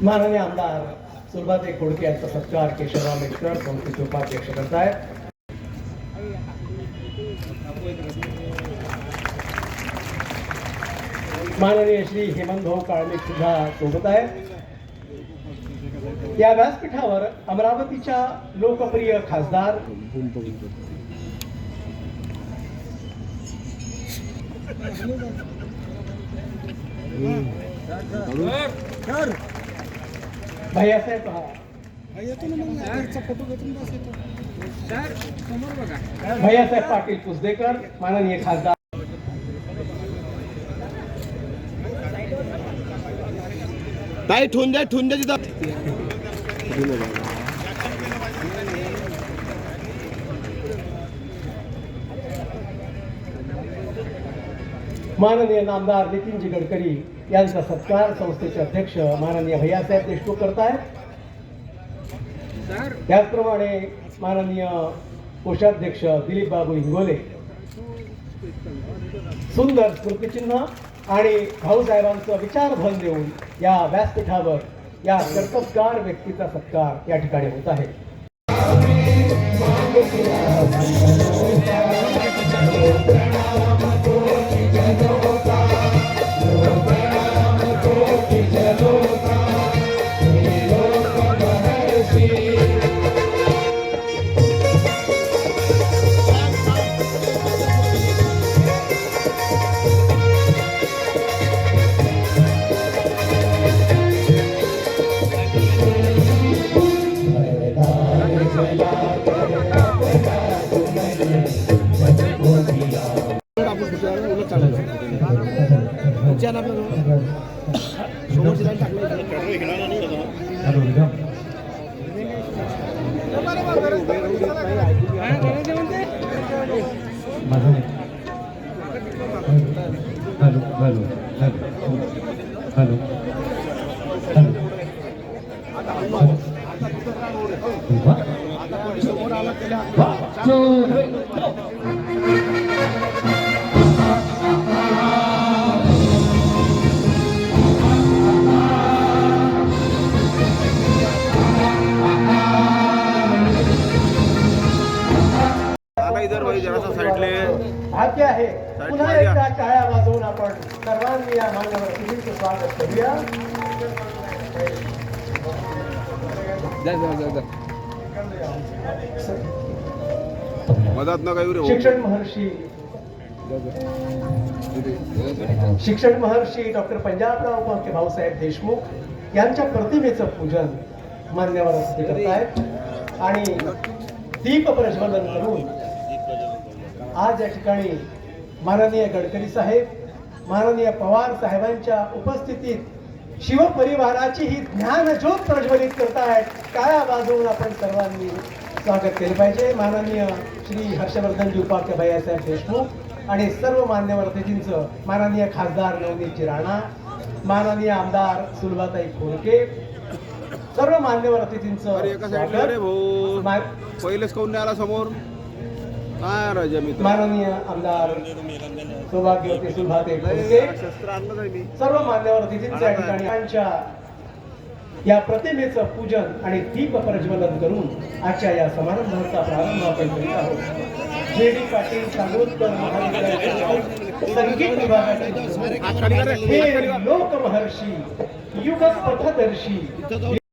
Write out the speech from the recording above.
माननीय आमदार सुरभाते खोडके यांचा सत्कार केशवराव मेटकर संस्थेचे उपाध्यक्ष करतायत माननीय श्री हेमंत भाऊ काळमेक सुद्धा सोबत आहेत या व्यासपीठावर अमरावतीच्या लोकप्रिय खासदार भैयासाहेब भैयासाहेब पाटील पुसदेकर माननीय खासदार. ताई ठेवून द्या माननीय नामदार नितीनजी गडकरी यांचा सत्कार संस्थेचे अध्यक्ष माननीय भैयासाहेब देशमुख करतायत त्याचप्रमाणे माननीय कोषाध्यक्ष दिलीप बाबू इंगोले सुंदर स्मृतिचिन्ह आणि भाऊसाहेबांचं विचारभन देऊन या व्यासपीठावर या कर्तबगार व्यक्तीचा सत्कार या ठिकाणी होत आहे. 저 जरासा साईडले. भाग्य आहे. पुन्हा एकदा टाळ्या वाजवून आपण सर्वांनी या मान्यवर स्वागत करूया. मधात न काही रे शिक्षण महर्षी. शिक्षण महर्षी डॉक्टर पंजाबराव उपाख्य भाऊसाहेब देशमुख यांच्या प्रतिमेचं पूजन मान्यवर करतायत. आणि दीप प्रज्वलन करून आज या ठिकाणी माननीय गडकरी साहेब माननीय पवार साहेबांच्या उपस्थितीत शिवपरिवाराची ही ज्ञानज्योत प्रज्वलित करतायत काळ्या वाजवून आपण सर्वांनी स्वागत केलं पाहिजे? माननीय श्री हर्षवर्धनजी उपाख्य भैयासाहेब देशमुख आणि सर्व मान्यवर अतिथींचं माननीय खासदार नवनीतजी राणा माननीय आमदार सुलभाताई खोडके सर्व मान्यवर अतिथींचं पहिलेच नाही आला समोर? राजा मित्र. माननीय आमदार सौभाग्यवती सुभाते सर्व मान्यवर अतिथींच्या या ठिकाणी त्यांच्या या प्रतिमेचं पूजन आणि दीप प्रज्वलन करून आजच्या या समारंभाचा प्रारंभ आपण करीत आहोत. जे डी पाटील सांगोलकर महाविद्यालयाचे संगीत विभागाचे हे लोकमहर्षी युग पथदर्शी